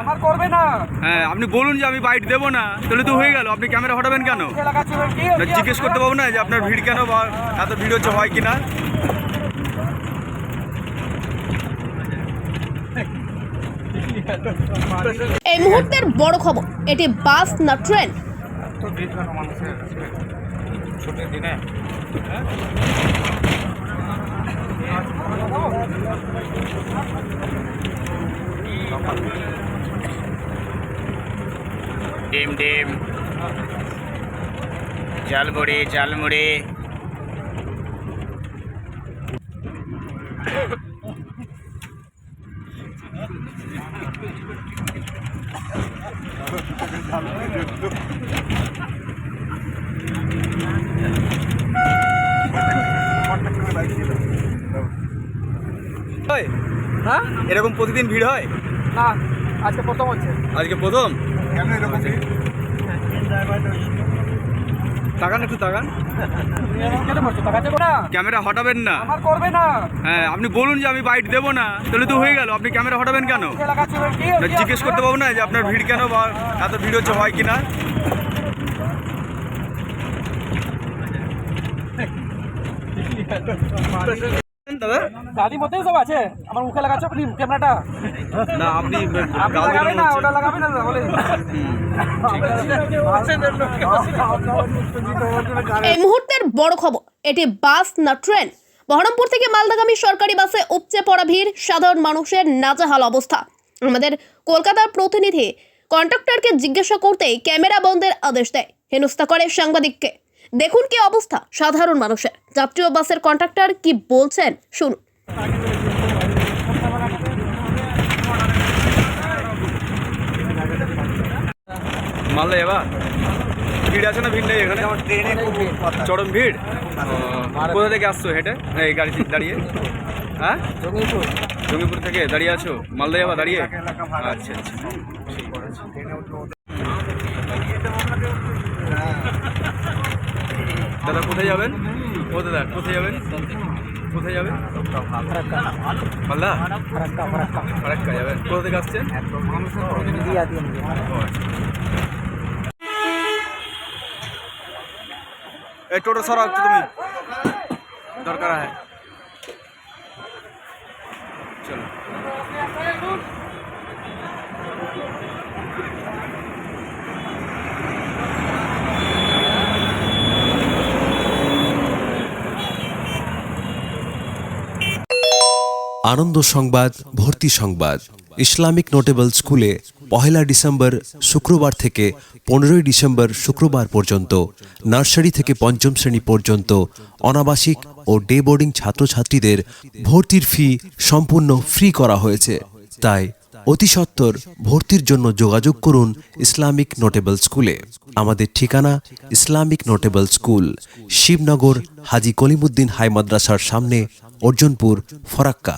আমার করবে না। হ্যাঁ আপনি বলুন যে আমি বাইট দেবো না। তাহলে তো হয়ে গেল। আপনি ক্যামেরা হটাবেন কেন? কি? না, জিজ্ঞেস করতে পারব না যে আপনার ভিড় কেন বা এত ভিড় হচ্ছে হয় কিনা? এই মুহূর্তের বড় খবর এটি বাস না ট্রেন? ছুটির দিনে? ডিম ডিম। ঝালমুড়ি হয়? হ্যাঁ? এরকম প্রতিদিন ভিড় হয়? না আজকে প্রথম হচ্ছে। আজকে প্রথম? একটু তাকান। না ক্যামেরা না না। হ্যাঁ আপনি বলুন যে আমি দেবো না। তাহলে তো হয়ে গেল। আপনি ক্যামেরা হটাবেন কেন? না, জিজ্ঞেস করতে পারব না যে আপনার ভিড় কেন বা এত ভিড় হচ্ছে হয় কিনা। দাদা? গাড়ির মধ্যেই সব আছে। আমার মুখে লাগাচ্ছ আপনি ক্যামেরাটা। না আপনি আপনি লাগাবে না ওটা লাগাবে না বলে। এই মুহূর্তের বড় খবর এটি বাস না ট্রেন? বহরমপুর থেকে মালদাগামী সরকারি বাসে উপচে পড়া ভিড় সাধারণ মানুষের নাজাহাল অবস্থা। আমাদের কলকাতার প্রতিনিধি কন্ট্রাক্টরকে জিজ্ঞাসা করতেই ক্যামেরা বন্ধের আদেশ দেয়। হেনস্থা করে সাংবাদিককে। দেখুন কি অবস্থা সাধারণ মানুষের। যাত্রী ও বাসের কন্ট্রাক্টর কি বলছেন? শুনুন। মালদা যাবা ভিড় আছে না ভিড় নেই এখানে? চরম ভিড়? কোথা থেকে আসছো হেঁটে? এই গাড়িতে দাঁড়িয়ে? হ্যাঁ? জঙ্গিপুর। থেকে দাঁড়িয়ে আছো? মালদা যাবা দাঁড়িয়ে? আচ্ছা আচ্ছা। দাদা, কোথায় যাবেন? ও দাদা, কোথায় যাবেন? কোথায় যাবেন? মালদা ফারাক্কা যাবেন। কোথা থেকে আসছেন। এই টোটো সরাও একটু তুমি। দরকার है চলো। আনন্দ সংবাদ, ভর্তি সংবাদ। ইসলামিক নোটেবল স্কুলে পহেলা ডিসেম্বর শুক্রবার থেকে পনেরোই ডিসেম্বর শুক্রবার পর্যন্ত, নার্সারি থেকে পঞ্চম শ্রেণি পর্যন্ত, অনাবাসিক ও ডে বোর্ডিং ছাত্রছাত্রীদের ভর্তির ফি সম্পূর্ণ ফ্রি করা হয়েছে। তাই অতি সত্বর ভর্তির জন্য যোগাযোগ করুন ইসলামিক নোটেবল স্কুলে। আমাদের ঠিকানা Islamic notable school, Shibnagar Haji Kalimuddin high মাদ্রাসার সামনে, অর্জনপুর, ফরাক্কা।